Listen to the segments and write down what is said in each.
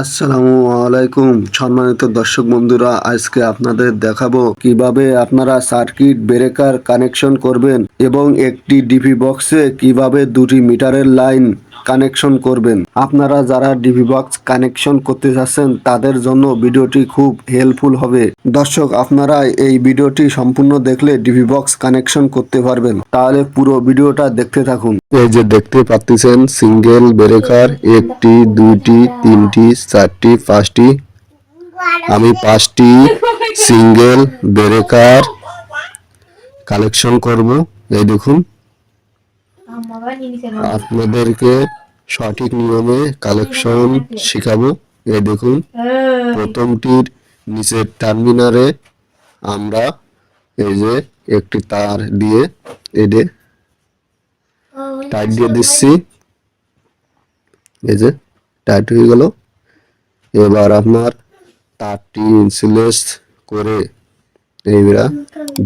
আসসালামু আলাইকুম সম্মানিত দর্শক বন্ধুরা, আজকে আপনাদের দেখাবো কীভাবে আপনারা সার্কিট ব্রেকার কানেকশন করবেন এবং একটি ডিপি বক্সে কীভাবে দুটি মিটারের লাইন কানেকশন করবেন। আপনারা যারা ডিপি বক্স কানেকশন করতে যাচ্ছেন, তাদের জন্য ভিডিওটি খুব হেল্পফুল হবে। দর্শক, আপনারা এই ভিডিওটি সম্পূর্ণ দেখলে ডিপি বক্স কানেকশন করতে পারবেন। তাহলে পুরো ভিডিওটা দেখতে থাকুন। এই যে দেখতে পাচ্ছেন সিঙ্গেল ব্রেকার, একটি, দুইটি, তিনটি, চারটি, পাঁচটি। আমি পাঁচটি সিঙ্গেল ব্রেকার কালেকশন করব। এই দেখুন। আপনাদেরকে সঠিক নিয়মে কালেকশন শেখাবো। এই দেখুন প্রথমটির নিচের টার্মিনারে আমরা এই যে একটি তার দিয়ে এডে টাইট দিয়ে দিচ্ছি। এই যে টাইট হয়ে গেল। এবার আপনার তারটি ইনসুলেস করে এইবার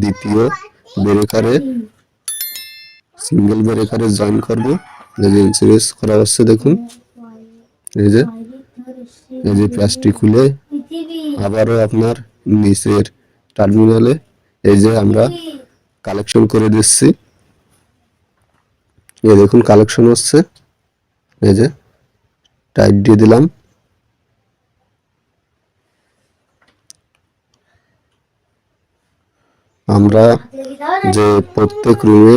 দ্বিতীয় ব্রেকারে সিঙ্গেল ব্রেকারে জয়েন করব। এই যে করা হচ্ছে, দেখুন। এই যে এই যে প্লাস্টিক খুলে আবারও আপনার নিচের টার্মিনালে এই যে আমরা কালেকশন করে দিচ্ছি। এই দেখুন কালেকশন হচ্ছে। এই যে টাইট দিয়ে দিলাম। আমরা যে প্রত্যেক রুমে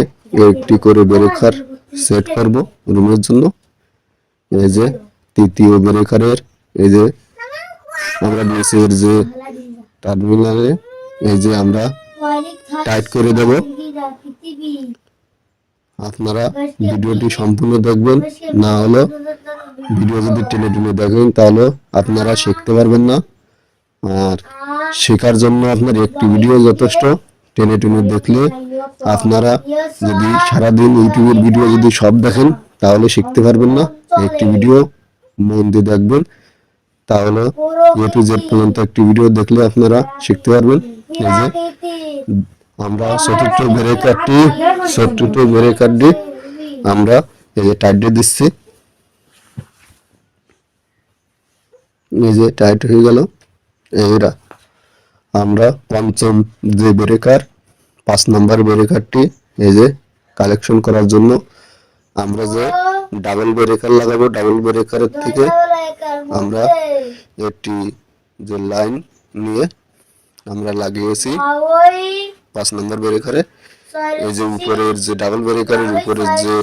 একটি করে ব্রেকার সেট করব রুমের জন্য। এই যে তৃতীয় ব্রেকারের, এই যে আমরা নিচের যে টার্মিনালে, এই যে আমরা টাইট করে দেব। আপনারা ভিডিওটি সম্পূর্ণ দেখবেন। না হলে ভিডিও যদি টেনে টেনে দেখেন, তাহলে আপনারা শিখতে পারবেন না। আর শেখার জন্য আপনার একটি ভিডিও যথেষ্ট। টেনে টেনে দেখলে আপনারা যদি সারাদিন ইউটিউবের ভিডিও যদি সব দেখেন, তাহলে শিখতে পারবেন না। একটি ভিডিও মন দিয়ে দেখবেন। তাহলে এ টু জেড পর্যন্ত একটি ভিডিও দেখলে আপনারা শিখতে পারবেন। এই যে আমরা চতুর্থ ব্রেকারটি চতুর্থ ব্রেকারটি আমরা এই যে টাইট দিচ্ছি। এই যে টাইট হয়ে গেল। এরা আমরা পঞ্চম যে ব্রেকার পাঁচ নম্বর ব্রেকারটি এই যে কালেকশন করার জন্য আমরা যে ডাবল ব্রেকার লাগাবো ডাবল ব্রেকারের থেকে আমরা একটি যে লাইন নিয়ে আমরা লাগিয়েছি পাঁচ নম্বর ব্রেকারে এই যে উপরের যে ডাবল ব্রেকারের উপরের যে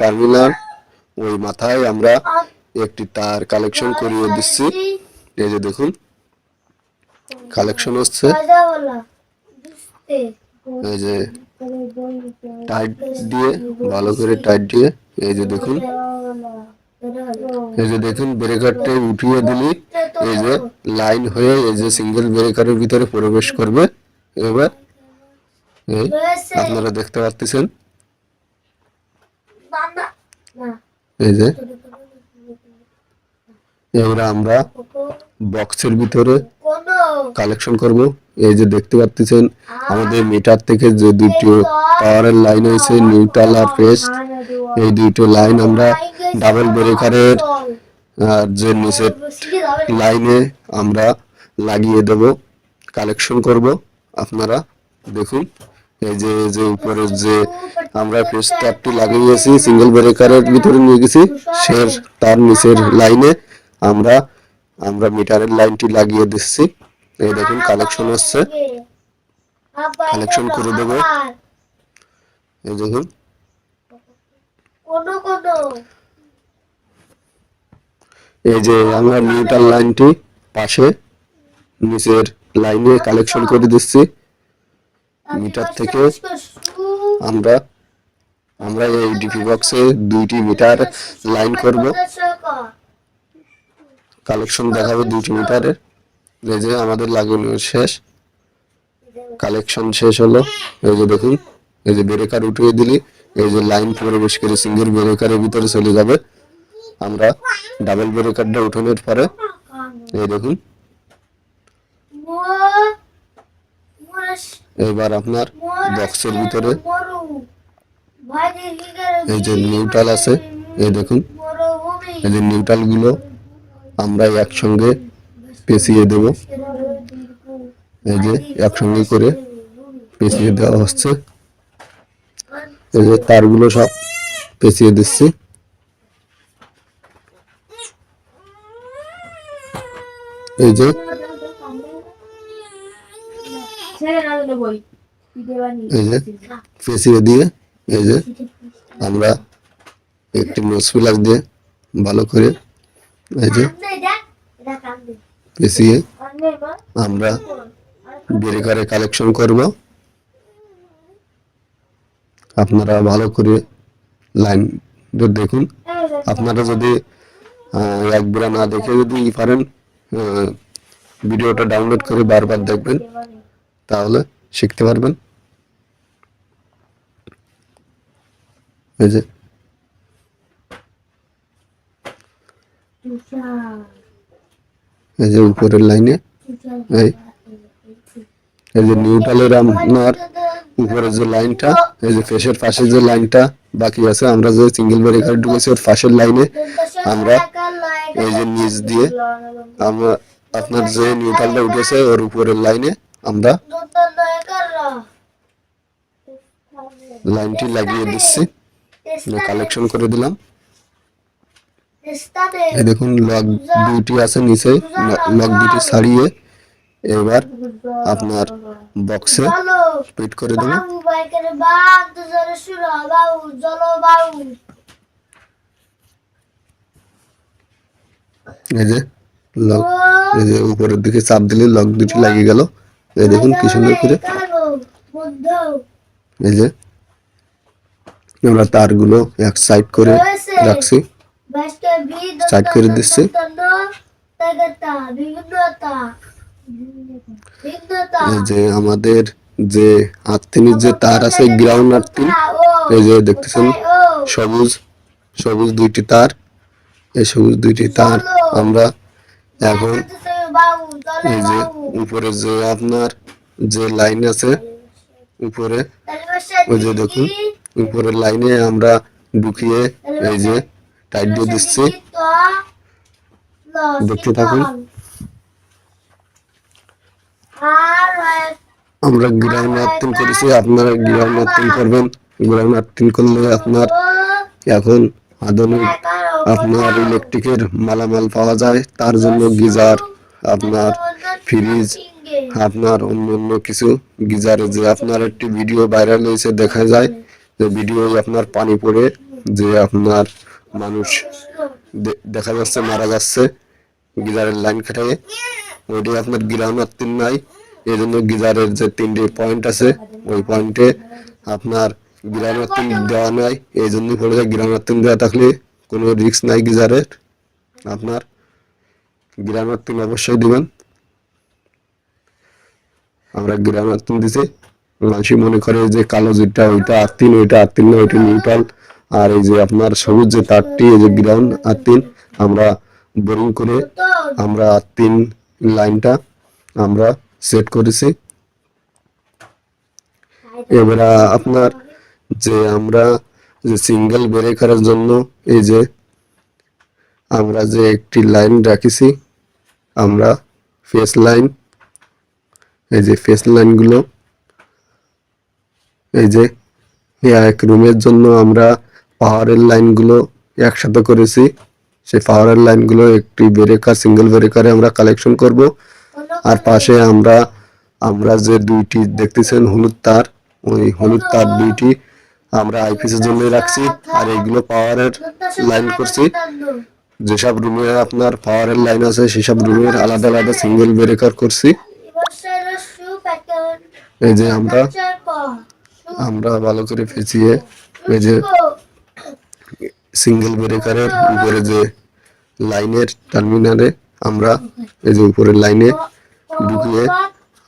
টার্মিনাল ওই মাথায় আমরা একটি তার কালেকশন করিয়ে দিচ্ছি। এই যে দেখুন কালেকশন হচ্ছে। এই যে টাইট দিয়ে ভালো করে টাইট দিয়ে এই যে দেখুন। এই যে দেখুন ব্রেকারটা উঠিয়ে দিলি এই যে লাইন হয়ে এই যে সিঙ্গেল ব্রেকারের ভিতরে প্রবেশ করবে। এবার এই আপনারা দেখতে পাচ্ছেন এই যে এবার আমরা বক্সের ভিতরে কালেকশন করব। এই যে দেখতে পাচ্ছেন আমাদের মিটার থেকে যে দুটো পাওয়ারের লাইন হয়েছে, নিউট্রাল আর পেস্ট এই দুটো লাইন আমরা ডাবল ব্রেকারের যে নিচের লাইনে আমরা লাগিয়ে দেব, কালেকশন করব, আপনারা দেখুন, এই যে যে উপরের যে আমরা পেস্টারটি লাগিয়েছি, সিঙ্গেল ব্রেকারের ভিতরে নিয়ে গেছি সে তার নিচের লাইনে আমরা আমরা মিটারের লাইনটি লাগিয়ে দিচ্ছি। এই দেখুন কালেকশন হচ্ছে কালেকশন করে দেবো। এই দেখুন। এই যে আমরা নিউট্রাল লাইনটি পাশে নিচের লাইনে কালেকশন করে দিচ্ছি। মিটার থেকে আমরা আমরা এই ডিপি বক্সে দুইটি মিটার লাইন করব। কালেকশন দেখাবো দুইটি মিটারের এই যে আমাদের লাগানো শেষ। কালেকশন শেষ হলো। এই যে দেখুন, এই যে ব্রেকার উঠিয়ে দিলি। এই যে লাইন প্রবেশ করে সিঙ্গেল ব্রেকারের ভিতরে চলে যাবে। আমরা ডাবল ব্রেকারটা উঠানোর পরে, এই দেখুন। এবার আপনার বক্সের ভিতরে এই যে নিউট্রাল আছে। এই দেখুন, এই যে নিউট্রালগুলো আমরা একসঙ্গে পেঁচিয়ে দেব। এই যে একসঙ্গে করে পেঁচিয়ে দেওয়া হচ্ছে। এই যে তারগুলো সব পেঁচিয়ে দিচ্ছি। এই যে এই যে পেঁচিয়ে দিয়ে এই যে আমরা একটি নোজ দিয়ে ভালো করে এই যে পেঁচিয়ে আমরা ব্রেকারে কালেকশন করব। আপনারা ভালো করে লাইন দেখুন। আপনারা যদি একবার না দেখে যদি ই পারেন ভিডিওটা ডাউনলোড করে বারবার দেখবেন তাহলে শিখতে পারবেন। এই যে। এই যে উপরের লাইনে, এই এই যে নিউট্রালের আপনার উপরের যে লাইনটা, এই যে ফেসের পাশে যে লাইনটা বাকি আছে, আমরা যে সিঙ্গেল ব্রেকার ঢুকেছি ওর পাশের লাইনে, আমরা এই যে নিচ দিয়ে, আমরা আপনার যে নিউট্রালটা উঠেছে ওর উপরের লাইনে আমরা লাইনটি লাগিয়ে দিচ্ছি। কালেকশন করে দিলাম। এই দেখুন লক দুইটি আছে নিচে লক দুটি ছাড়িয়ে এবার আপনার বক্সে ফিট করে দেবো। বাবু বাইকের বাদ জোরে শুরু বাবু চলো বাবু। এই যে লক এই যে উপরের দিকে চাপ দিলে লক দুটি লাগিয়ে গেল। এই দেখুন কি সুন্দর করে। এই যে আমরা তারগুলো এক সাইড করে রাখছি। করে দিচ্ছি। যে আমাদের যে আর্থিনের যে তার আছে, গ্রাউন্ড আর্থিন এই যে দেখতেছেন, সবুজ সবুজ দুইটি তার এই সবুজ দুইটি তার আমরা এখন এই যে উপরে যে আপনার যে লাইন আছে, উপরে, ওই যে দেখুন, উপরের লাইনে আমরা ঢুকিয়ে এই যে টাইট দিয়ে দিচ্ছি। দেখতে থাকুন। আমরা গ্রাউন্ড আর্থিন করেছি, আপনারা গ্রাউন্ড আর্থিন করবেন। গ্রাউন্ড আর্থিন করলে আপনার এখন আধুনিক আপনার ইলেকট্রিকের মালামাল পাওয়া যায়। তার জন্য গিজার, আপনার ফ্রিজ, আপনার অন্য অন্য কিছু গিজারে যে আপনার একটি ভিডিও ভাইরাল হয়েছে, দেখা যায়। যে ভিডিও আপনার পানি পড়ে, যে আপনার মানুষ দেখা যাচ্ছে মারা যাচ্ছে। গিজারের লাইন খাটাইয়ে ওইটাই আপনার গ্রাউন্ড আর্থিন নাই। এই জন্য গিজারের যে তিনটে পয়েন্ট আছে, ওই পয়েন্টে আপনার গ্রাউন্ড আর্থিন দেওয়া নাই। এই জন্য পড়ে যায় গ্রাউন্ড আর্থিন দেওয়া থাকলে কোনো রিস্ক নাই গিজারের। আপনার গ্রাউন্ড আর্থিন অবশ্যই দিবেন। আমরা গ্রাম আর্থিন দিছি। মানুষই মনে করে যে কালো যেটা, ওইটা আর্থিন ওইটা আর্থিন না, ওইটা নিউট্রাল আর এই যে আপনার সবুজ যে তারটি, এই যে গ্রাউন্ড আর তিন, আমরা বোরিং করে আমরা তিন লাইনটা আমরা সেট করেছি। এবারে আপনার যে আমরা যে সিঙ্গেল ব্রেকারের জন্য এই যে আমরা যে একটি লাইন রাখিছি, আমরা ফেস লাইন এই যে ফেস লাইনগুলো এই যে এক রুমের জন্য আমরা পাওয়ারের লাইনগুলো একসাথে করেছি। সেই পাওয়ারের লাইনগুলো একটি ব্রেকার, সিঙ্গেল ব্রেকারে আমরা কালেকশন করব। আর পাশে আমরা আমরা যে দুইটি দেখতেছেন, হলুদ তার, ওই হলুদ তার দুইটি আমরা আইপিএস এর জন্য রাখছি। আর এইগুলো পাওয়ারের লাইন করছি। যেসব রুমে আপনার পাওয়ারের লাইন আছে, সেসব রুমের আলাদা আলাদা সিঙ্গেল ব্রেকার করছি। এই যে আমরা আমরা ভালো করে ফেঁচিয়ে এই যে সিঙ্গেল ব্রেকারের উপরে যে লাইনের টার্মিনালে আমরা, এই যে উপরের লাইনে ঢুকিয়ে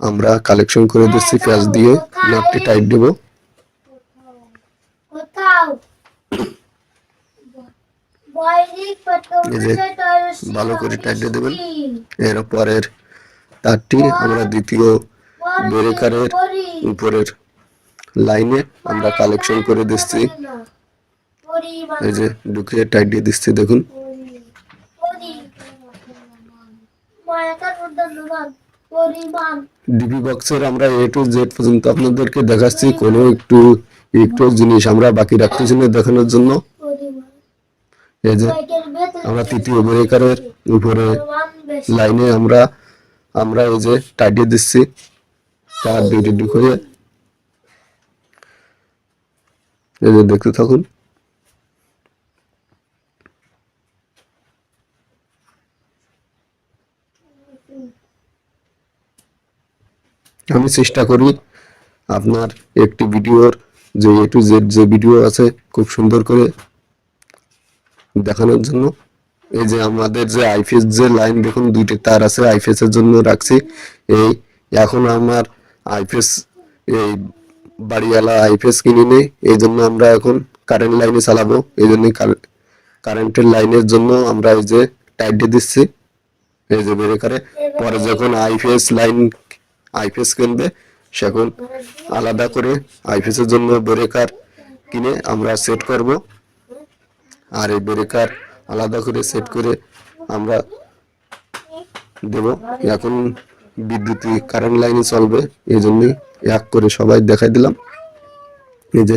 আমরা কালেকশন করে দিচ্ছি প্যাচ দিয়ে নাটটি টাইট দেবো। ভালো করে টাইট দিয়ে দেবেন। এর পরের তারটি আমরা দ্বিতীয় ব্রেকারের উপরের লাইনে আমরা কালেকশন করে দিচ্ছি। এই যে ঢুকিয়ে টাইট দিয়ে দিচ্ছি দেখুন। ডিবি বক্সের আমরা এ টু জেড পর্যন্ত আপনাদেরকে দেখাচ্ছি কোনো একটু একটু জিনিস আমরা বাকি রাখতেছি না দেখানোর জন্য। এই যে আমরা তৃতীয় ব্রেকারের উপরে লাইনে আমরা আমরা এই যে টাইটিয়ে দিচ্ছি তার ডিউটি ঢুকিয়ে এই যে দেখতে থাকুন। আমি চেষ্টা করি আপনার একটি ভিডিওর যে এ টু জেড যে ভিডিও আছে খুব সুন্দর করে দেখানোর জন্য। এই যে আমাদের যে আইপিএস যে লাইন দেখুন দুইটি তার আছে আইপিএস এর জন্য রাখছি। এই এখন আমার আইপিএস এই বাড়িওয়ালা আইপিএস কিনে নেই এই জন্য আমরা এখন কারেন্ট লাইনে চালাবো। এই জন্য কারেন্টের লাইনের জন্য আমরা এই যে টাইট দিয়ে দিচ্ছি। এই যে ব্রেকারে পরে যখন আইপিএস লাইন আইপিএস কিনবে সেখন আলাদা করে আইপিএস এর জন্য ব্রেকার কিনে আমরা সেট করব। আর এই ব্রেকার আলাদা করে সেট করে আমরা দেব। এখন বিদ্যুৎ কারেন্ট লাইনে চলবে এই জন্যই এক করে সবাই দেখাই দিলাম। এই যে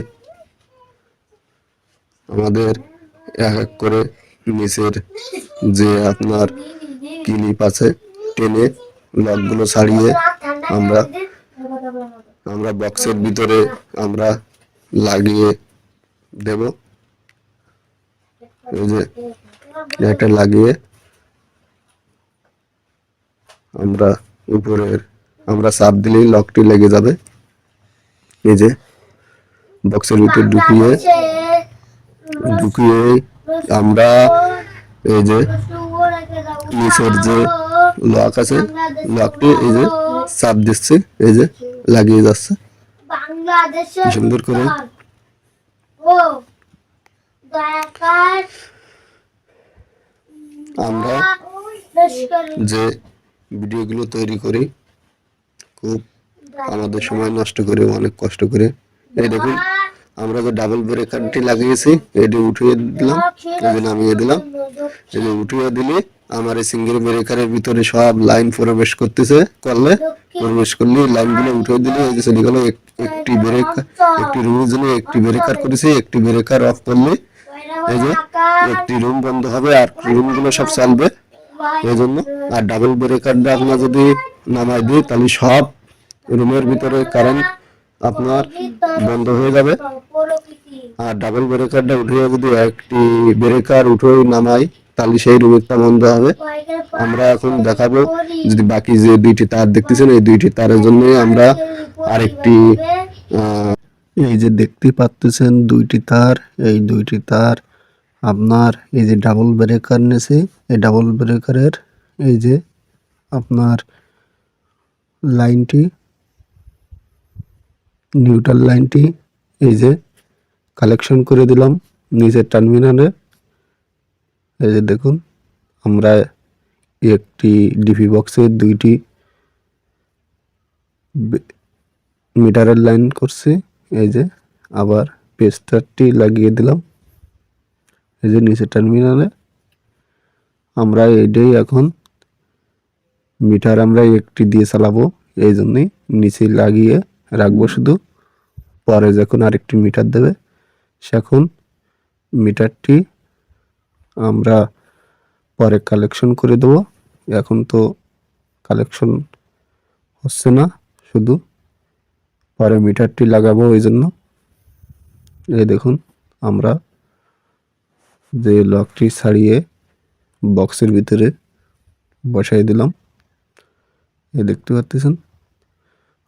আমাদের এক এক করে নিচের যে আপনার ক্লিপ আছে, টেনে লকগুলো ছাড়িয়ে আমরা আমরা বক্সের ভিতরে আমরা লাগিয়ে দেব। এই যে এটা লাগিয়ে আমরা উপরের আমরা চাপ দিলেই লকটি লেগে যাবে। এই যে বক্সের ভিতরে ঢুকিয়ে ঢুকিয়ে আমরা এই যে নিচের যে লক আছে লকটি এই যে চাপ দিচ্ছে এই যে লাগিয়ে যাচ্ছে। সুন্দর করে। আমরা যে ভিডিওগুলো তৈরি করি খুব আমাদের সময় নষ্ট করে অনেক কষ্ট করে। এই দেখুন আমরা যে ডাবল ব্রেকারটি লাগিয়েছি এটি উঠিয়ে দিলাম নামিয়ে দিলাম যে উঠিয়ে দিলে আমার এই সিঙ্গেল ব্রেকারের ভিতরে সব লাইন প্রবেশ করতেছে, করলে প্রবেশ করলে লাইনগুলো উঠিয়ে দিলে চলে গেল একটি ব্রেক একটি রুমের জন্য একটি ব্রেকার করেছি, একটি ব্রেকার অফ করলে এই যে একটি রুম বন্ধ হবে আর রুমগুলো সব চলবে। এই জন্য আর ডাবল ব্রেকারটা আপনার যদি নামাই দিই, তাহলে সব রুমের ভিতরে কারেন্ট আপনার বন্ধ হয়ে যাবে। আর ডাবল ব্রেকারটা উঠে যদি একটি ব্রেকার উঠে নামাই তাহলে সেই রুমেরটা বন্ধ হবে। আমরা এখন দেখাবো যদি বাকি যে দুইটি তার দেখতেছেন, এই দুইটি তারের জন্য আমরা আরেকটি এই যে দেখতে পাচ্ছেন দুইটি তার, এই দুইটি তার আপনার এই যে ডাবল ব্রেকার নেছে, এই ডাবল ব্রেকারের এই যে আপনার লাইনটি নিউট্রাল লাইনটি, এই যে কালেকশন করে দিলাম নিজের টার্মিনালে এই যে দেখুন, আমরা একটি ডিপি বক্সের দুইটি মিটারের লাইন করছি। এই যে আবার পেস্টারটি লাগিয়ে দিলাম। এই যে নিচের টার্মিনালে আমরা এটাই এখন মিটার আমরা একটি দিয়ে চালাবো। এই জন্যই নিচে লাগিয়ে রাখব শুধু। পরে যখন আরেকটি মিটার দেবে, সেখন মিটারটি আমরা পরে কালেকশন করে দেবো। এখন তো কালেকশন হচ্ছে না, শুধু পরে মিটারটি লাগাবো ওই জন্য। এই দেখুন, আমরা যে লকটি ছাড়িয়ে বক্সের ভিতরে বসাই দিলাম। এই দেখতে পাচ্ছেন,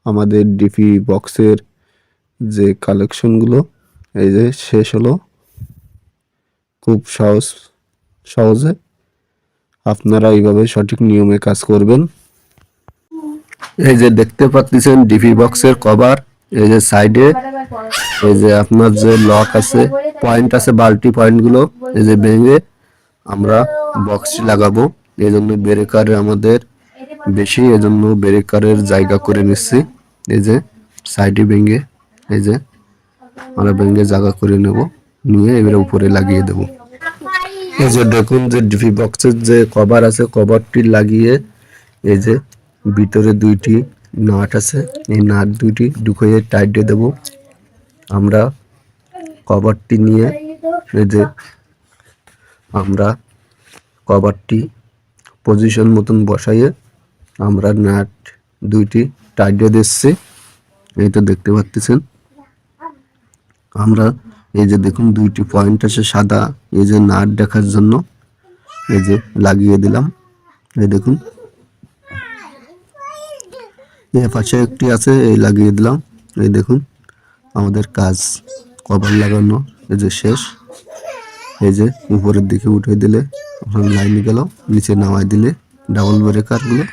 আমাদের ডিপি বক্সের যে কালেকশনগুলো এই যে শেষ হলো। খুব সহজ সহজে। আপনারা এইভাবে সঠিক নিয়মে কাজ করবেন। এই যে দেখতে পাচ্ছেন ডিপি বক্সের কভার, এই যে সাইডে, এই যে আপনার যে লক আছে, পয়েন্ট আছে, বাল্টি পয়েন্টগুলো, এই যে ভেঙে আমরা বক্সটি লাগাবো। এই জন্য ব্রেকারে আমাদের বেশি, এজন্য ব্রেকারের জায়গা করে নিচ্ছি। এই যে সাইডে ভেঙে, এই যে আমরা ভেঙে জায়গা করে নেব, নিয়ে এবারে উপরে লাগিয়ে দেবো। এই যে দেখুন যে ডিপি বক্সের যে কভার আছে কভারটি লাগিয়ে এই যে ভিতরে দুইটি নাট আছে। এই নাট দুইটি ঢুকিয়ে টাইট দিয়ে দেবো। আমরা কভারটি নিয়ে এই যে আমরা কভারটি পজিশন মতন বসাইয়ে আমরা নাট দুইটি টাইট দিয়ে দিচ্ছি। এই তো দেখতে পাচ্ছেন। আমরা এই যে দেখুন দুইটি পয়েন্ট আছে সাদা, এই যে নাট দেখার জন্য এই যে লাগিয়ে দিলাম। এই দেখুন। এ পাশে একটি আছে, এই লাগিয়ে দিলাম। এই দেখুন, আমাদের কাজ কভার লাগানো, এই যে শেষ। এই যে উপরের দিকে উঠে দিলে লাইন গেল নিচে নামাই দিলে ডাবল ব্রেকারগুলো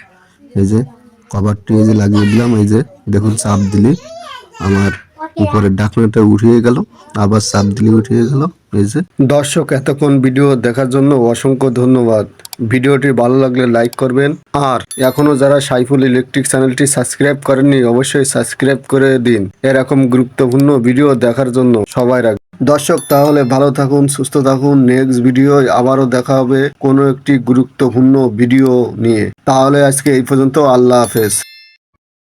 এই যে কভারটি এই যে লাগিয়ে দিলাম, এই যে দেখুন, চাপ দিলে আমার উপরের ঢাকনাটা উঠিয়ে গেল, আবার চাপ দিলে উঠিয়ে গেল, এই যে। দর্শক, এতক্ষণ ভিডিও দেখার জন্য অসংখ্য ধন্যবাদ। ভিডিওটি ভালো লাগলে লাইক করবেন। আর এখনও যারা সাইফুল ইলেকট্রিক চ্যানেলটি সাবস্ক্রাইব করেননি, অবশ্যই সাবস্ক্রাইব করে দিন। এরকম গুরুত্বপূর্ণ ভিডিও দেখার জন্য সবাই রাখ দর্শক, তাহলে ভালো থাকুন, সুস্থ থাকুন। নেক্সট ভিডিও আবারও দেখা হবে কোনো একটি গুরুত্বপূর্ণ ভিডিও নিয়ে। তাহলে আজকে এই পর্যন্ত আল্লাহ হাফেজ।